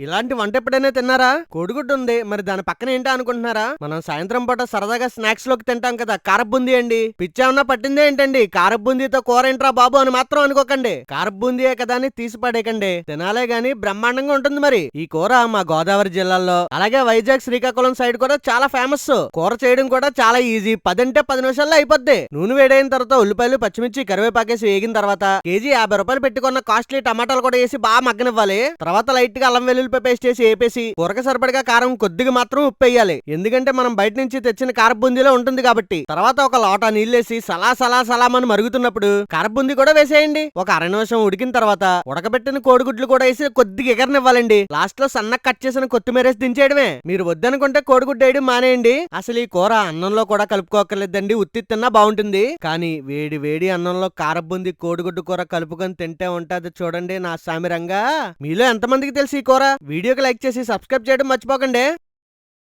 ఇలాంటి వంట ఎప్పుడైనా తిన్నారా? కోడిగుడ్డు ఉంది మరి దాని పక్కన ఏంటో అనుకుంటున్నారా? మనం సాయంత్రం పూట సరదాగా స్నాక్స్లోకి తింటాం కదా కారబుంది అండి. పిచ్చేమన్నా పట్టిందే ఏంటండి? కారబుందీతో కూర ఏంట్రా బాబు అని మాత్రం అనుకోకండి. కారబుందియే కదా అని తీసి పడేయకండి. తినాలే గాని బ్రహ్మాండంగా ఉంటుంది మరి. ఈ కూర మా గోదావరి జిల్లాలో అలాగే వైజాగ్ శ్రీకాకుళం సైడ్ కూడా చాలా ఫేమస్. కూర చేయడం కూడా చాలా ఈజీ. పదంటే పది నిమిషాల్లో అయిపోద్ది. నూనె వేడైన తర్వాత ఉల్లిపాయలు పచ్చిమిర్చి కరివేపాకేసి వేగిన తర్వాత కేజీ యాభై రూపాయలు పెట్టుకున్న కాస్ట్లీ టమాటాలు కూడా వేసి బాగా మగ్గనివ్వాలి. తర్వాత లైట్గా అల్లం వెల్లుల్లిపాయ పేస్ట్ వేసి వేపేసి కూరకి సరిపడగా కారం కొద్దిగా మాత్రం ఉప్పు వేయాలి. ఎందుకంటే మనం బయట నుంచి తెచ్చిన కారబుందీలో ఉంటుంది కాబట్టి. తర్వాత ఒక లోట నీళ్ళేసి సలా సలా సలామని మరుగుతున్నప్పుడు కారబుంది కూడా వేసేయండి. ఒక అర నిమిషం ఉడికిన తర్వాత ఉడకబెట్టిన కోడిగుడ్లు కూడా వేసి కొద్దిగా ఎగరనివ్వాలండి. లాస్ట్లో సన్న కట్ చేసిన కొత్తిమీర వేసి దించేయడమే. మీరు వద్దనుకుంటే కోడిగుడ్డు వేయడం మానేయండి. అసలు ఈ కూర అన్నంలో కూడా కలుపుకోకర్లేదండి. ఉత్తి తిన్నా బాగుంటుంది. కానీ వేడి వేడి అన్నంలో కారబుంది కోడిగుడ్డు కూర కలుపుకొని తింటే ఉంటది చూడండి నా సామిరంగా. మీలో ఎంతమందికి తెలుసు ఈ కూర? వీడియోకి లైక్ చేసి సబ్స్క్రైబ్ చేయడం మర్చిపోకండి.